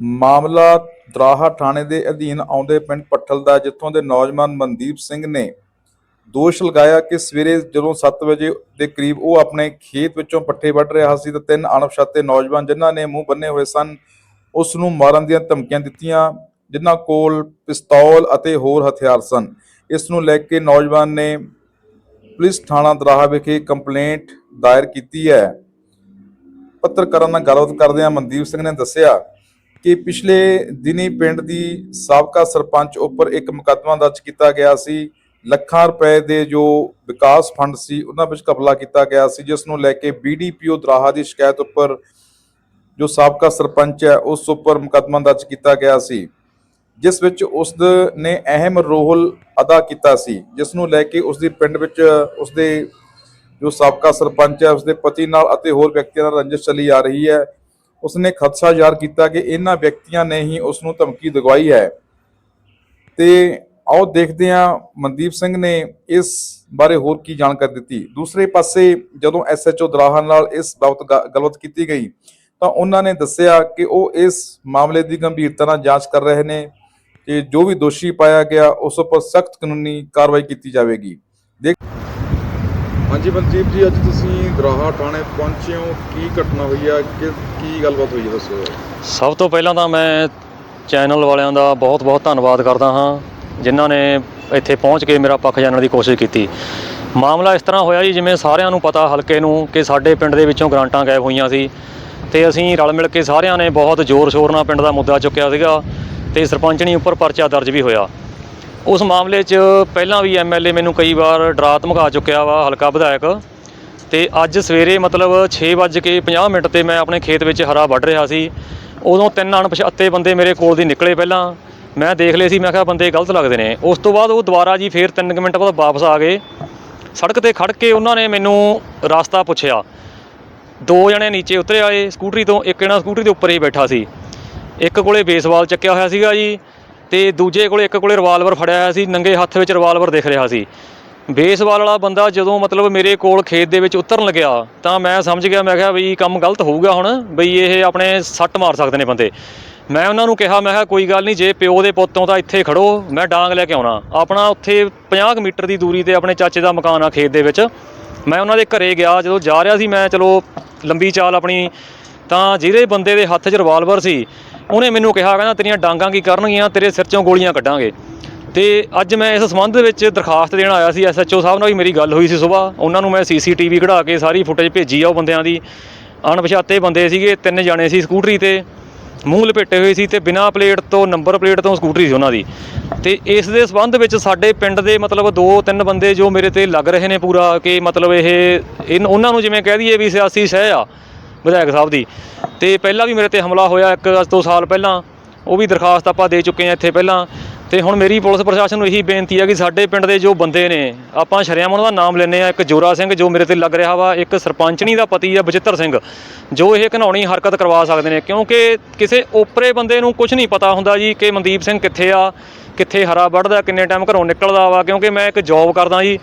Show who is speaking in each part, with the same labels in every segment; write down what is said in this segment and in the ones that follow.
Speaker 1: ਮਾਮਲਾ ਦਰਾਹਾ ਥਾਣੇ ਦੇ ਅਧੀਨ ਆਉਂਦੇ ਪਿੰਡ ਪੱਠਲ ਦਾ, ਜਿੱਥੋਂ ਦੇ ਨੌਜਵਾਨ ਮਨਦੀਪ ਸਿੰਘ ਨੇ ਦੋਸ਼ ਲਗਾਇਆ ਕਿ ਸਵੇਰੇ ਜਦੋਂ 7 ਵਜੇ ਦੇ ਕਰੀਬ ਉਹ ਆਪਣੇ ਖੇਤ ਵਿੱਚੋਂ ਪੱਠੇ ਵੱਢ ਰਿਹਾ ਸੀ ਤਾਂ ਤਿੰਨ ਅਣਪਛਾਤੇ ਨੌਜਵਾਨ ਜਿਨ੍ਹਾਂ ਨੇ ਮੂੰਹ ਬੰਨੇ ਹੋਏ ਸਨ ਉਸ ਨੂੰ ਮਾਰਨ ਦੀਆਂ ਧਮਕੀਆਂ ਦਿੱਤੀਆਂ, ਜਿਨ੍ਹਾਂ ਕੋਲ ਪਿਸਤੌਲ ਅਤੇ ਹੋਰ ਹਥਿਆਰ ਸਨ। ਇਸ ਨੂੰ ਲੈ ਕੇ ਨੌਜਵਾਨ ਨੇ ਪੁਲਿਸ ਥਾਣਾ ਦਰਾਹਾ ਵਿਖੇ ਕੰਪਲੇਂਟ ਦਾਇਰ ਕੀਤੀ ਹੈ। ਪੱਤਰਕਾਰਾਂ ਨਾਲ ਗੱਲਬਾਤ ਕਰਦਿਆਂ ਮਨਦੀਪ ਸਿੰਘ ਨੇ ਦੱਸਿਆ ਕਿ ਪਿਛਲੇ ਦਿਨੀ ਪਿੰਡ ਦੀ ਸਾਬਕਾ ਸਰਪੰਚ ਉੱਪਰ ਇੱਕ ਮੁਕੱਦਮਾ ਦਰਜ ਕੀਤਾ ਗਿਆ ਸੀ। ਲੱਖਾਂ ਰੁਪਏ ਦੇ ਜੋ ਵਿਕਾਸ ਫੰਡ ਸੀ, ਉਹਨਾਂ ਵਿੱਚ ਕਬਜ਼ਾ ਕੀਤਾ ਗਿਆ ਸੀ, ਜਿਸ ਨੂੰ ਲੈ ਕੇ ਬੀਡੀਪੀਓ ਦਰਾਹਾ ਦੀ ਸ਼ਿਕਾਇਤ ਉੱਪਰ ਜੋ ਸਾਬਕਾ ਸਰਪੰਚ ਹੈ, ਉਸ ਉੱਪਰ ਮੁਕੱਦਮਾ ਦਰਜ ਕੀਤਾ ਗਿਆ ਸੀ। ਜਿਸ ਵਿੱਚ ਉਸ ਨੇ ਅਹਿਮ ਰੋਲ ਅਦਾ ਕੀਤਾ ਸੀ, ਜਿਸ ਨੂੰ ਲੈ ਕੇ ਉਸ ਦੀ ਪਿੰਡ ਵਿੱਚ ਉਸ ਦੇ ਜੋ ਸਾਬਕਾ ਸਰਪੰਚ ਹੈ, ਉਸਦੇ ਪਤੀ ਨਾਲ ਅਤੇ ਹੋਰ ਵਿਅਕਤੀਆਂ ਨਾਲ ਰੰਜਿਸ਼ ਚੱਲੀ ਆ ਰਹੀ ਹੈ। ਉਸਨੇ ਖਦਸ਼ਾ ਜ਼ਾਹਰ ਕੀਤਾ ਕਿ ਇਹਨਾਂ ਵਿਅਕਤੀਆਂ ਨੇ ਹੀ ਉਸ ਨੂੰ ਧਮਕੀ ਦਿਗਵਾਈ ਹੈ। ਤੇ ਆਓ ਦੇਖਦੇ ਹਾਂ ਮਨਦੀਪ ਸਿੰਘ ਨੇ ਇਸ ਬਾਰੇ ਹੋਰ ਕੀ ਜਾਣਕਾਰੀ ਦਿੱਤੀ। ਦੂਸਰੇ ਪਾਸੇ ਜਦੋਂ ਐਸਐਚਓ ਦਰਾਹਾ ਨਾਲ ਇਸ ਬਾਬਤ ਗ- ਗੱਲਬਾਤ ਕੀਤੀ ਗਈ, ਤਾਂ ਉਹਨਾਂ ਨੇ ਦੱਸਿਆ ਕਿ ਉਹ ਇਸ ਮਾਮਲੇ ਦੀ ਗੰਭੀਰਤਾ ਨਾਲ ਜਾਂਚ ਕਰ ਰਹੇ ਨੇ ਕਿ ਜੋ ਵੀ ਦੋਸ਼ੀ ਪਾਇਆ ਗਿਆ, ਉਸ ਉੱਪਰ ਸਖਤ ਕਾਨੂੰਨੀ ਕਾਰਵਾਈ ਕੀਤੀ ਜਾਵੇਗੀ। ਦੇਖ ਹਾਂਜੀ ਮਨਦੀਪ ਜੀ, ਅੱਜ ਤੁਸੀਂ ਦਰਾਹਾ ਥਾਣੇ ਪਹੁੰਚੇ ਹੋ। ਕੀ ਘਟਨਾ ਹੋਈ ਆ? ਕਿ ਕੀ ਗੱਲਬਾਤ ਹੋਈ ਹੈ ਦੱਸੋ।
Speaker 2: ਸਭ ਤੋਂ ਪਹਿਲਾਂ ਤਾਂ ਮੈਂ ਚੈਨਲ ਵਾਲਿਆਂ ਦਾ ਬਹੁਤ-ਬਹੁਤ ਧੰਨਵਾਦ ਕਰਦਾ ਹਾਂ, ਜਿਨ੍ਹਾਂ ਨੇ ਇੱਥੇ ਪਹੁੰਚ ਕੇ ਮੇਰਾ ਪੱਖ ਜਾਣਨ ਦੀ ਕੋਸ਼ਿਸ਼ ਕੀਤੀ। ਮਾਮਲਾ ਇਸ ਤਰ੍ਹਾਂ ਹੋਇਆ ਜੀ, ਜਿਵੇਂ ਸਾਰਿਆਂ ਨੂੰ ਪਤਾ ਹਲਕੇ ਨੂੰ ਕਿ ਸਾਡੇ ਪਿੰਡ ਦੇ ਵਿੱਚੋਂ ਗ੍ਰਾਂਟਾਂ ਗਾਇਬ ਹੋਈਆਂ ਸੀ। ਤੇ ਅਸੀਂ ਰਲ ਮਿਲ ਕੇ ਸਾਰਿਆਂ ਨੇ ਬਹੁਤ ਜ਼ੋਰ-ਸ਼ੋਰ ਨਾਲ ਪਿੰਡ ਦਾ ਮੁੱਦਾ ਚੁੱਕਿਆ ਸੀਗਾ ਤੇ ਸਰਪੰਚਣੀ ਉੱਪਰ ਪਰਚਾ ਦਰਜ ਵੀ ਹੋਇਆ। ਉਸ ਮਾਮਲੇ 'ਚ ਪਹਿਲਾਂ ਵੀ ਐਮਐਲਏ ਮੈਨੂੰ ਕਈ ਵਾਰ ਡਰਾ ਧਮਕਾ ਚੁੱਕਿਆ ਵਾ, ਹਲਕਾ ਵਿਧਾਇਕ। ਤੇ ਅੱਜ ਸਵੇਰੇ ਮਤਲਬ 6:50 ਮਿੰਟ ਤੇ ਮੈਂ ਆਪਣੇ ਖੇਤ ਵਿੱਚ ਹਰਾ ਵੱਢ ਰਿਹਾ ਸੀ। ਉਦੋਂ ਤਿੰਨ ਅਣਪਛਾਤੇ ਬੰਦੇ ਮੇਰੇ ਕੋਲ ਦੀ ਨਿਕਲੇ ਪਹਿਲਾਂ। ਮੈਂ ਦੇਖ ਲਏ ਸੀ, ਮੈਂ ਕਿਹਾ ਬੰਦੇ ਗਲਤ ਲੱਗਦੇ ਨੇ। ਉਸ ਤੋਂ ਬਾਅਦ ਉਹ ਦੁਬਾਰਾ ਜੀ ਫੇਰ 3 ਮਿੰਟ ਬਾਅਦ ਵਾਪਸ ਆ ਗਏ। ਸੜਕ ਤੇ ਖੜ ਕੇ ਉਹਨਾਂ ਨੇ ਮੈਨੂੰ ਰਸਤਾ ਪੁੱਛਿਆ। ਦੋ ਜਣੇ ਨੀਚੇ ਉਤਰੇ ਆਏ, ਸਕੂਟਰੀ ਤੋਂ ਇੱਕ ਜਣਾ ਸਕੂਟਰੀ ਦੇ ਉੱਪਰ ਹੀ ਬੈਠਾ ਸੀ। ਇੱਕ ਕੋਲੇ ਬੇਸਬਾਲ ਚੱਕਿਆ ਹੋਇਆ ਸੀਗਾ ਜੀ। ਤੇ ਦੂਜੇ ਕੋਲੇ ਇੱਕ ਕੋਲੇ ਰਿਵਾਲਵਰ ਫੜਿਆ ਹੋਇਆ ਸੀ, ਨੰਗੇ ਹੱਥ ਵਿੱਚ ਰਿਵਾਲਵਰ ਦਿਖ ਰਿਹਾ ਸੀ। ਬੇਸਬਾਲ ਵਾਲਾ ਬੰਦਾ ਜਦੋਂ ਮਤਲਬ ਮੇਰੇ ਕੋਲ ਖੇਤ ਦੇ ਵਿੱਚ ਉਤਰਨ ਲੱਗਿਆ, ਤਾਂ ਮੈਂ ਸਮਝ ਗਿਆ, ਮੈਂ ਕਿਹਾ ਵੀ ਕੰਮ ਗਲਤ ਹੋਊਗਾ ਹੁਣ, ਬਈ ਇਹ ਆਪਣੇ ਸੱਟ ਮਾਰ ਸਕਦੇ ਨੇ ਬੰਦੇ। ਮੈਂ ਉਹਨਾਂ ਨੂੰ ਕਿਹਾ, ਮੈਂ ਕਿਹਾ ਕੋਈ ਗੱਲ ਨਹੀਂ, ਜੇ ਪਿਓ ਦੇ ਪੁੱਤੋਂ ਤਾਂ ਇੱਥੇ ਖੜੋ, ਮੈਂ ਡਾਂਗ ਲੈ ਕੇ ਆਉਣਾ। ਆਪਣਾ ਉੱਥੇ 50 ਕੁ ਮੀਟਰ ਦੀ ਦੂਰੀ ਤੇ ਆਪਣੇ ਚਾਚੇ ਦਾ ਮਕਾਨ ਆ ਖੇਤ ਦੇ ਵਿੱਚ। ਮੈਂ ਉਹਨਾਂ ਦੇ ਘਰੇ ਗਿਆ, ਜਦੋਂ ਜਾ ਰਿਹਾ ਸੀ, ਮੈਂ ਚਲੋ ਲੰਬੀ ਚਾਲ ਆਪਣੀ, ਤਾਂ ਜਿਹਦੇ ਬੰਦੇ ਦੇ ਹੱਥ 'ਚ ਰਿਵਾਲਵਰ ਸੀ ਉਹਨੇ ਮੈਨੂੰ ਕਿਹਾ, ਕਹਿੰਦਾ ਤੇਰੀਆਂ ਡਾਂਗਾਂ ਕੀ ਕਰਨਗੀਆਂ, ਤੇਰੇ ਸਿਰ 'ਚੋਂ ਗੋਲੀਆਂ ਕੱਢਾਂਗੇ। ਤੇ ਅੱਜ ਮੈਂ ਇਸ ਸੰਬੰਧ ਵਿੱਚ ਦਰਖਾਸਤ ਦੇਣ ਆਇਆ ਸੀ ਐਸਐਚਓ ਸਾਹਿਬ ਨਾਲ ਵੀ ਮੇਰੀ ਗੱਲ ਹੋਈ ਸੀ ਸਵੇਰ ਉਹਨਾਂ ਨੂੰ ਮੈਂ ਸੀਸੀਟੀਵੀ ਕਢਾ ਕੇ ਸਾਰੀ ਫੁਟੇਜ ਭੇਜੀ ਆ ਉਹ ਬੰਦਿਆਂ ਦੀ। ਅਣਪਛਾਤੇ ਬੰਦੇ ਸੀਗੇ, ਤਿੰਨ ਜਾਣੇ ਸੀ ਸਕੂਟਰੀ ਤੇ। ਮੂੰਹ ਲਪੇਟੇ ਹੋਏ ਸੀ ਤੇ ਬਿਨਾਂ ਪਲੇਟ ਤੋਂ, ਨੰਬਰ ਪਲੇਟ ਤੋਂ ਸਕੂਟਰੀ ਸੀ ਉਹਨਾਂ ਦੀ। ਤੇ ਇਸ ਦੇ ਸੰਬੰਧ ਵਿੱਚ ਸਾਡੇ ਪਿੰਡ ਦੇ ਮਤਲਬ ਦੋ ਤਿੰਨ ਬੰਦੇ ਜੋ ਮੇਰੇ ਤੇ ਲੱਗ ਰਹੇ ਨੇ ਪੂਰਾ, ਕਿ ਮਤਲਬ ਇਹ ਉਹਨਾਂ ਨੂੰ ਜਿਵੇਂ ਕਹਿ ਦਈਏ ਵੀ ਸਿਆਸੀ ਸਹਿ ਆ ਵਿਧਾਇਕ ਸਾਹਿਬ ਦੀ। ਤੇ ਪਹਿਲਾਂ ਵੀ ਮੇਰੇ ਤੇ ਹਮਲਾ ਹੋਇਆ ਇੱਕ ਅੱਜ ਤੋਂ ਸਾਲ ਪਹਿਲਾਂ। ਉਹ ਵੀ ਦਰਖਾਸਤ ਆਪਾਂ ਦੇ ਚੁੱਕੇ ਹਾਂ ਇੱਥੇ ਪਹਿਲਾਂ। ਤੇ ਹੁਣ ਮੇਰੀ ਪੁਲਿਸ ਪ੍ਰਸ਼ਾਸਨ ਨੂੰ ਇਹੀ ਬੇਨਤੀ ਹੈ ਕਿ ਸਾਡੇ ਪਿੰਡ ਦੇ ਜੋ ਬੰਦੇ ਨੇ, ਆਪਾਂ ਸ਼ਰਿਆਮ ਉਹਨਾਂ ਦਾ ਨਾਮ ਲੈਨੇ ਆ ਇੱਕ ਜੋਰਾ ਸਿੰਘ ਜੋ ਮੇਰੇ ਤੇ ਲੱਗ ਰਿਹਾ ਵਾ, ਇੱਕ ਸਰਪੰਚਣੀ ਦਾ ਪਤੀ ਆ ਬਚਿੱਤਰ ਸਿੰਘ, ਜੋ ਇਹ ਘਨਾਉਣੀ ਹਰਕਤ ਕਰਵਾ ਸਕਦੇ ਨੇ। ਕਿਉਂਕਿ ਕਿਸੇ ਓਪਰੇ ਬੰਦੇ ਨੂੰ ਕੁਝ ਨਹੀਂ ਪਤਾ ਹੁੰਦਾ ਜੀ ਕਿ ਮਨਦੀਪ ਸਿੰਘ ਕਿੱਥੇ ਆ, ਕਿੱਥੇ ਹਰਾ ਵੱਢਦਾ, ਕਿੰਨੇ ਟਾਈਮ ਘਰੋਂ ਨਿਕਲਦਾ ਵਾ। ਕਿਉਂਕਿ ਮੈਂ ਇੱਕ ਜੌਬ ਕਰਦਾ ਜੀ।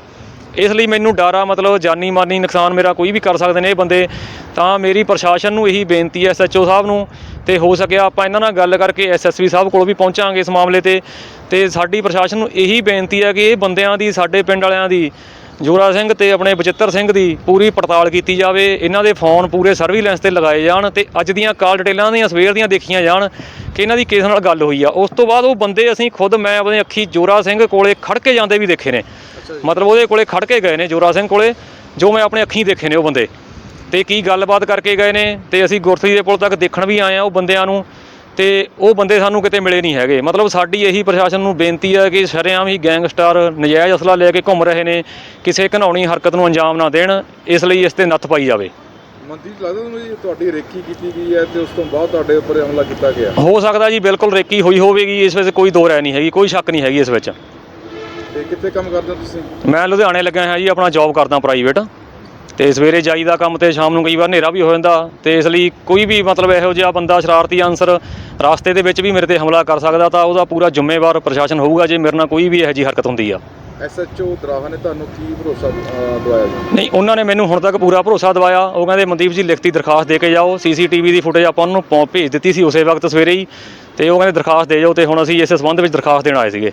Speaker 2: ਇਸ ਲਈ ਮੈਨੂੰ ਡਰ ਆ ਮਤਲਬ ਜਾਨੀ ਮਾਨੀ ਨੁਕਸਾਨ ਮੇਰਾ ਕੋਈ ਵੀ ਕਰ ਸਕਦੇ ਨੇ ਇਹ ਬੰਦੇ, ਤਾਂ ਮੇਰੀ ਪ੍ਰਸ਼ਾਸਨ ਨੂੰ ਇਹੀ ਬੇਨਤੀ ਹੈ ਐਸਐਚਓ ਸਾਹਿਬ ਨੂੰ, ਤੇ ਹੋ ਸਕਿਆ ਆਪਾਂ ਇਹਨਾਂ ਨਾਲ ਗੱਲ ਕਰਕੇ ਐਸਐਸਪੀ ਸਾਹਿਬ ਕੋਲ ਵੀ ਪਹੁੰਚਾਂਗੇ ਇਸ ਮਾਮਲੇ ਤੇ ਤੇ ਸਾਡੀ ਪ੍ਰਸ਼ਾਸਨ ਨੂੰ ਇਹੀ ਬੇਨਤੀ ਹੈ ਕਿ ਇਹ ਬੰਦਿਆਂ ਦੀ, ਸਾਡੇ ਪਿੰਡ ਵਾਲਿਆਂ ਦੀ ਜੋਰਾ ਸਿੰਘ ਤੇ ਆਪਣੇ ਬਚਿੱਤਰ ਸਿੰਘ ਦੀ ਪੂਰੀ ਪੜਤਾਲ ਕੀਤੀ ਜਾਵੇ ਇਹਨਾਂ ਦੇ ਫੋਨ ਪੂਰੇ ਸਰਵੀਲੈਂਸ ਤੇ ਲਗਾਏ ਜਾਣ ਤੇ ਅੱਜ ਦੀਆਂ ਕਾਲ ਡਿਟੇਲਾਂ ਦੀਆਂ ਸਵੇਰ ਦੀਆਂ ਦੇਖੀਆਂ ਜਾਣ ਕਿ ਇਹਨਾਂ ਦੀ ਕਿਸ ਨਾਲ ਗੱਲ ਹੋਈ ਆ। ਉਸ ਤੋਂ ਬਾਅਦ ਉਹ ਬੰਦੇ ਅਸੀਂ ਖੁਦ ਮੈਂ ਆਪਣੇ ਅੱਖੀ ਜੋਰਾ ਸਿੰਘ ਕੋਲੇ ਖੜ ਕੇ ਜਾਂਦੇ ਵੀ ਦੇਖੇ ਨੇ। ਮਤਲਬ ਉਹਦੇ ਕੋਲੇ ਖੜ ਕੇ ਗਏ ਨੇ ਜੋਰਾ ਸਿੰਘ ਕੋਲੇ ਜੋ ਮੈਂ ਆਪਣੇ ਅੱਖੀਂ ਦੇਖੇ ਨੇ ਉਹ ਬੰਦੇ। ਤੇ ਕੀ ਗੱਲਬਾਤ ਕਰਕੇ ਗਏ ਨੇ ਤੇ ਅਸੀਂ ਗੁਰਸਰੀ ਦੇ ਪੁਲ ਤੱਕ ਦੇਖਣ ਵੀ ਆਏ ਆ ਉਹ ਬੰਦਿਆਂ ਨੂੰ। ਤੇ ਉਹ ਬੰਦੇ ਸਾਨੂੰ ਕਿਤੇ ਮਿਲੇ ਨਹੀਂ ਹੈਗੇ। ਮਤਲਬ ਸਾਡੀ ਇਹੀ ਪ੍ਰਸ਼ਾਸਨ ਨੂੰ ਬੇਨਤੀ ਹੈ ਕਿ ਸ਼ਰੇਆਮ ਹੀ ਗੈਂਗਸਟਰ ਨਜਾਇਜ਼ ਅਸਲਾ ਲੈ ਕੇ ਘੁੰਮ ਰਹੇ ਨੇ ਕਿਸੇ ਘਨਾਉਣੀ ਹਰਕਤ ਨੂੰ ਅੰਜਾਮ ਨਾ ਦੇਣ ਇਸ ਲਈ ਇਸ ਤੇ ਨੱਥ ਪਾਈ ਜਾਵੇ।
Speaker 1: ਮਨਦੀਪ ਲੱਗਦਾ ਤੁਹਾਨੂੰ ਜੀ ਤੁਹਾਡੀ ਰੇਕੀ ਕੀਤੀ ਗਈ ਹੈ ਤੇ ਉਸ ਤੋਂ ਬਾਅਦ ਤੁਹਾਡੇ ਉੱਪਰ ਹਮਲਾ ਕੀਤਾ ਗਿਆ?
Speaker 2: ਹੋ ਸਕਦਾ ਜੀ ਬਿਲਕੁਲ ਰੇਕੀ ਹੋਈ ਹੋਵੇਗੀ ਇਸ ਵਿੱਚ ਕੋਈ ਦੋ ਰਾਏ ਨਹੀਂ ਹੈਗੀ ਕੋਈ ਸ਼ੱਕ ਨਹੀਂ ਹੈਗੀ ਇਸ ਵਿੱਚ।
Speaker 1: ਤੇ ਕਿੱਥੇ ਕੰਮ ਕਰਦੇ ਹੋ ਤੁਸੀਂ?
Speaker 2: ਮੈਂ ਲੁਧਿਆਣੇ ਲੱਗਾ ਹਾਂ ਜੀ ਆਪਣਾ ਜੌਬ ਕਰਦਾ ਪ੍ਰਾਈਵੇਟ ਤੇ ਸਵੇਰੇ ਜਾਈਦਾ ਕੰਮ ਤੇ ਸ਼ਾਮ ਨੂੰ ਕਈ ਵਾਰ ਹਨੇਰਾ ਵੀ ਹੋ ਜਾਂਦਾ ਤੇ ਇਸ ਲਈ ਕੋਈ ਵੀ ਮਤਲਬ ਇਹੋ ਜਿਹਾ ਬੰਦਾ ਸ਼ਰਾਰਤੀ ਅਨਸਰ ਰਾਸਤੇ ਦੇ ਵਿੱਚ ਵੀ ਮੇਰੇ ਤੇ ਹਮਲਾ ਕਰ ਸਕਦਾ ਤਾਂ ਉਹਦਾ ਪੂਰਾ ਜ਼ਿੰਮੇਵਾਰ ਪ੍ਰਸ਼ਾਸਨ ਹੋਊਗਾ ਜੇ ਮੇਰੇ ਨਾਲ ਕੋਈ ਵੀ ਇਹੋ ਜਿਹੀ ਹਰਕਤ ਹੁੰਦੀ ਆ।
Speaker 1: ਐਸਐਚਓ ਦਰਾਹਾ ਨੇ ਤੁਹਾਨੂੰ ਕੀ ਭਰੋਸਾ ਦਵਾਇਆ
Speaker 2: ਨਹੀਂ ਉਹਨਾਂ ਨੇ ਮੈਨੂੰ ਹੁਣ ਤੱਕ ਪੂਰਾ ਭਰੋਸਾ ਦਿਵਾਇਆ। ਉਹ ਕਹਿੰਦੇ ਮਨਦੀਪ ਜੀ ਲਿਖਤੀ ਦਰਖਾਸਤ ਦੇ ਕੇ ਜਾਓ। ਸੀਸੀਟੀਵੀ ਦੀ ਫੁਟੇਜ ਆਪਾਂ ਉਹਨਾਂ ਭੇਜ ਦਿੱਤੀ ਸੀ ਉਸੇ ਵਕਤ ਸਵੇਰੇ ਹੀ ਤੇ ਉਹ ਕਹਿੰਦੇ ਦਰਖਾਸਤ ਦੇ ਜਾਓ। ਤੇ ਹੁਣ ਅਸੀਂ ਇਸ ਸੰਬੰਧ ਵਿੱਚ ਦਰਖਾਸਤ ਦੇਣ ਆਏ ਸੀਗੇ।